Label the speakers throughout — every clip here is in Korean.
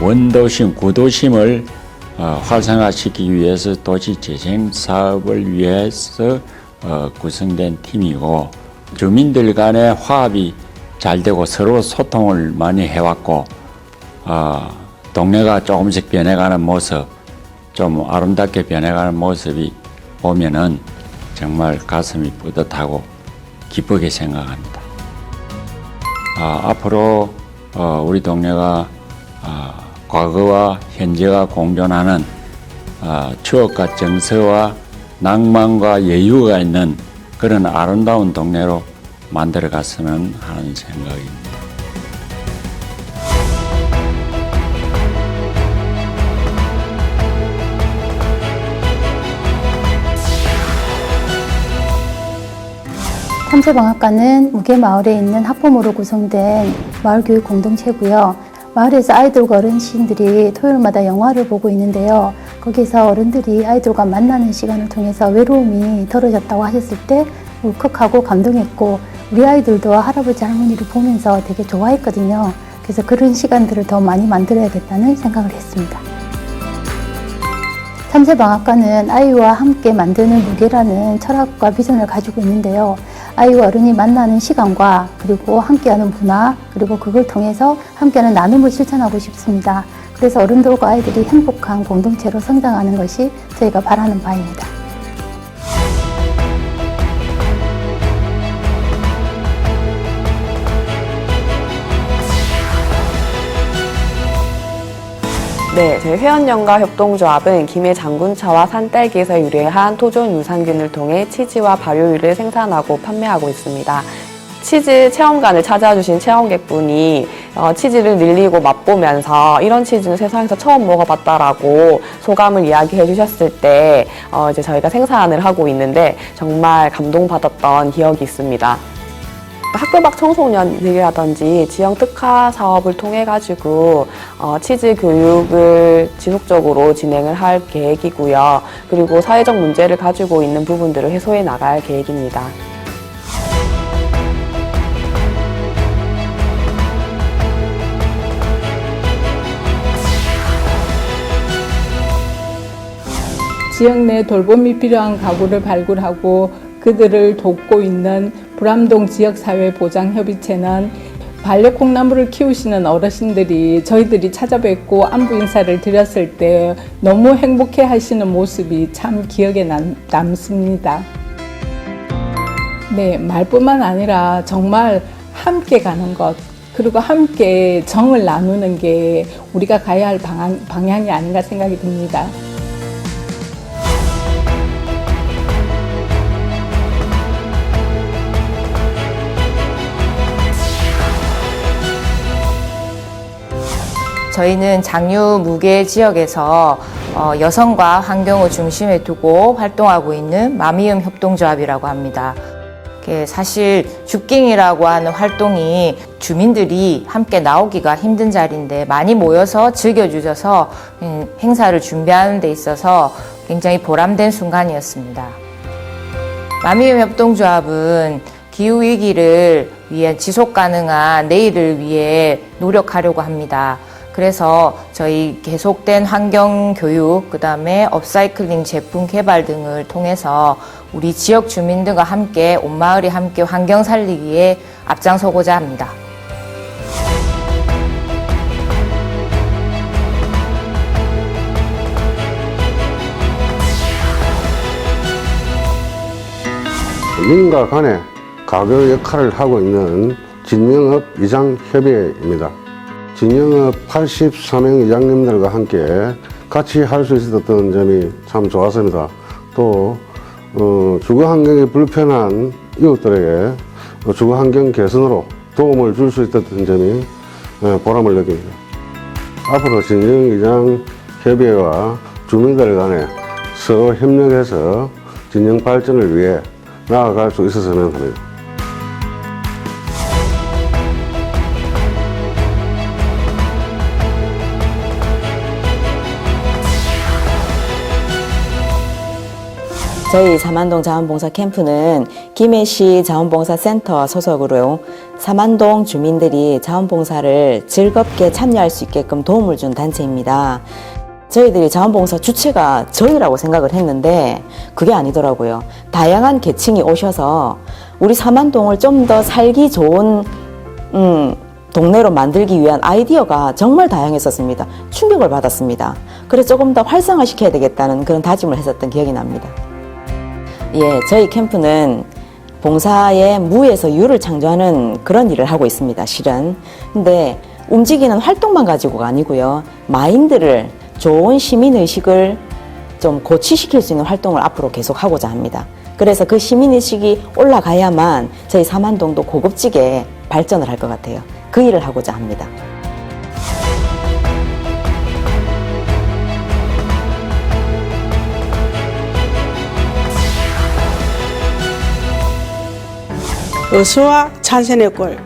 Speaker 1: 원도심, 구도심을 어, 활성화시키기 위해서 도시 재생 사업을 위해서 어, 구성된 팀이고 주민들 간의 화합이 잘 되고 서로 소통을 많이 해왔고 어, 동네가 조금씩 변해가는 모습, 좀 아름답게 변해가는 모습이 보면은 정말 가슴이 뿌듯하고 기쁘게 생각합니다. 아, 앞으로 어, 우리 동네가 아, 과거와 현재가 공존하는 아, 추억과 정서와 낭만과 여유가 있는 그런 아름다운 동네로 만들어 갔으면 하는 생각입니다.
Speaker 2: 탐색방앗간은 무게마을에 있는 학부모로 구성된 마을교육 공동체고요. 마을에서 아이들과 어르신들이 토요일마다 영화를 보고 있는데요. 거기서 어른들이 아이들과 만나는 시간을 통해서 외로움이 덜어졌다고 하셨을 때 울컥하고 감동했고 우리 아이들도 할아버지 할머니를 보면서 되게 좋아했거든요. 그래서 그런 시간들을 더 많이 만들어야겠다는 생각을 했습니다. 참새방앗간은 아이와 함께 만드는 무게라는 철학과 비전을 가지고 있는데요. 아이와 어른이 만나는 시간과 그리고 함께하는 문화 그리고 그걸 통해서 함께하는 나눔을 실천하고 싶습니다. 그래서 어른들과 아이들이 행복한 공동체로 성장하는 것이 저희가 바라는 바입니다.
Speaker 3: 네, 저희 회원연가 협동조합은 김해 장군차와 산딸기에서 유래한 토종 유산균을 통해 치즈와 발효유를 생산하고 판매하고 있습니다. 치즈 체험관을 찾아주신 체험객분이 어, 치즈를 늘리고 맛보면서 이런 치즈는 세상에서 처음 먹어봤다라고 소감을 이야기해 주셨을 때 어, 이제 저희가 생산을 하고 있는데 정말 감동받았던 기억이 있습니다. 학교 밖 청소년들이라든지 지역 특화 사업을 통해 가지고 어, 치즈 교육을 지속적으로 진행을 할 계획이고요. 그리고 사회적 문제를 가지고 있는 부분들을 해소해 나갈 계획입니다.
Speaker 4: 지역 내 돌봄이 필요한 가구를 발굴하고 그들을 돕고 있는 불암동 지역사회보장협의체는 반려콩나물을 키우시는 어르신들이 저희들이 찾아뵙고 안부 인사를 드렸을 때 너무 행복해 하시는 모습이 참 기억에 남, 남습니다. 네, 말뿐만 아니라 정말 함께 가는 것, 그리고 함께 정을 나누는 게 우리가 가야 할 방향, 방향이 아닌가 생각이 듭니다.
Speaker 5: 저희는 장유 무계 지역에서 어, 여성과 환경을 중심에 두고 활동하고 있는 마미음 협동조합이라고 합니다. 사실 죽깅이라고 하는 활동이 주민들이 함께 나오기가 힘든 자리인데 많이 모여서 즐겨주셔서 음, 행사를 준비하는 데 있어서 굉장히 보람된 순간이었습니다. 마미음 협동조합은 기후 위기를 위해 지속 가능한 내일을 위해 노력하려고 합니다. 그래서 저희 계속된 환경 교육, 그 다음에 업사이클링 제품 개발 등을 통해서 우리 지역 주민들과 함께 온 마을이 함께 환경 살리기에 앞장서고자 합니다.
Speaker 6: 민가 간의 가교 역할을 하고 있는 진영업 이장협의회입니다. 진영업 84명 이장님들과 함께 같이 할 수 있었던 점이 참 좋았습니다. 또 어, 주거 환경이 불편한 이웃들에게 어, 주거 환경 개선으로 도움을 줄 수 있었던 점이 어, 보람을 느낍니다. 앞으로 진영 이장 협의회와 주민들 간에 서로 협력해서 진영 발전을 위해 나아갈 수 있었으면 합니다.
Speaker 7: 저희 사만동 자원봉사 캠프는 김해시 자원봉사센터 소속으로 사만동 주민들이 자원봉사를 즐겁게 참여할 수 있게끔 도움을 준 단체입니다. 저희들이 자원봉사 주체가 저희라고 생각을 했는데 그게 아니더라고요. 다양한 계층이 오셔서 우리 사만동을 좀 더 살기 좋은 음, 동네로 만들기 위한 아이디어가 정말 다양했었습니다. 충격을 받았습니다. 그래서 조금 더 활성화시켜야 되겠다는 그런 다짐을 했었던 기억이 납니다. 예, 저희 캠프는 봉사의 무에서 유를 창조하는 그런 일을 하고 있습니다, 실은. 근데 움직이는 활동만 가지고가 아니고요. 마인드를, 좋은 시민의식을 좀 고취시킬 수 있는 활동을 앞으로 계속 하고자 합니다. 그래서 그 시민의식이 올라가야만 저희 삼안동도 고급지게 발전을 할 것 같아요. 그 일을 하고자 합니다.
Speaker 8: 어수와 찬센의 꼴,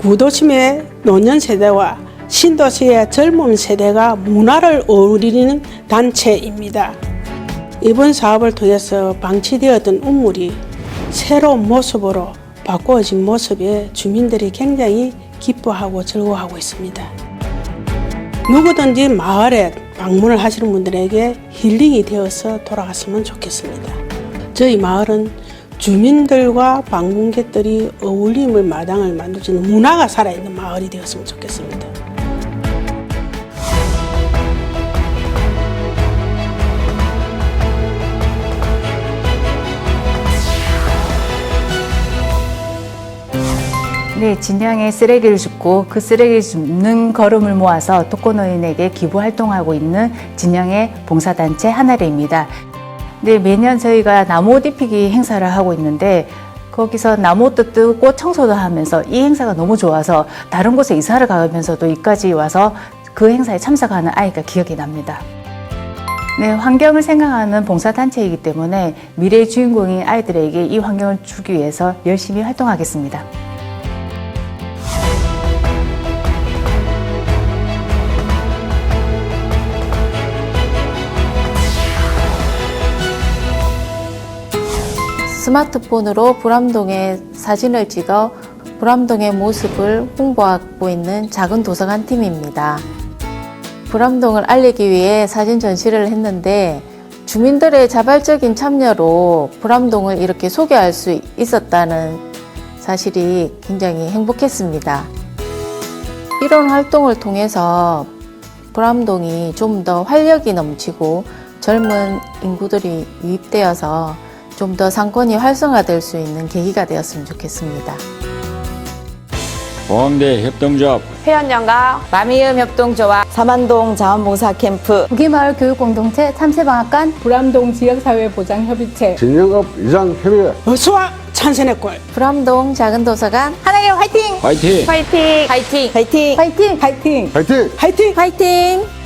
Speaker 8: 구도심의 노년 세대와 신도시의 젊은 세대가 문화를 어우리는 단체입니다. 이번 사업을 통해서 방치되었던 우물이 새로운 모습으로 바꾸어진 모습에 주민들이 굉장히 기뻐하고 즐거워하고 있습니다. 누구든지 마을에 방문을 하시는 분들에게 힐링이 되어서 돌아갔으면 좋겠습니다. 저희 마을은 주민들과 방문객들이 어울림을 마당을 만들어주는 문화가 살아있는 마을이 되었으면 좋겠습니다.
Speaker 9: 네, 진양에 쓰레기를 줍고 그 쓰레기를 줍는 걸음을 모아서 독거노인에게 기부 활동하고 있는 진양의 봉사단체 하나래입니다. 네, 매년 저희가 나무 디피기 행사를 하고 있는데 거기서 나무도 뜨고 청소도 하면서 이 행사가 너무 좋아서 다른 곳에 이사를 가면서도 이까지 와서 그 행사에 참석하는 아이가 기억이 납니다. 네, 환경을 생각하는 봉사단체이기 때문에 미래의 주인공인 아이들에게 이 환경을 주기 위해서 열심히 활동하겠습니다.
Speaker 10: 스마트폰으로 불암동의 사진을 찍어 불암동의 모습을 홍보하고 있는 작은 도서관 팀입니다. 불암동을 알리기 위해 사진 전시를 했는데 주민들의 자발적인 참여로 불암동을 이렇게 소개할 수 있었다는 사실이 굉장히 행복했습니다. 이런 활동을 통해서 불암동이 좀 더 활력이 넘치고 젊은 인구들이 유입되어서 좀 더 상권이 활성화될 수 있는 계기가 되었으면 좋겠습니다.
Speaker 1: 보항대 협동조합
Speaker 3: 회원연가
Speaker 9: 마미음 협동조합
Speaker 7: 사만동 자원봉사 캠프
Speaker 2: 무게마을 교육공동체 참새방앗간
Speaker 4: 불암동 지역사회보장협의체
Speaker 6: 진영업 이장협의회
Speaker 8: 어수와 찬센의 꼴,
Speaker 10: 불암동 작은 도서관
Speaker 2: 하나님 화이팅!
Speaker 1: 화이팅!
Speaker 3: 파이팅!
Speaker 9: 파이팅!
Speaker 7: 화이팅!
Speaker 2: 화이팅!
Speaker 4: 파이팅!
Speaker 6: 화이팅!
Speaker 8: 화이팅!
Speaker 10: 화이팅!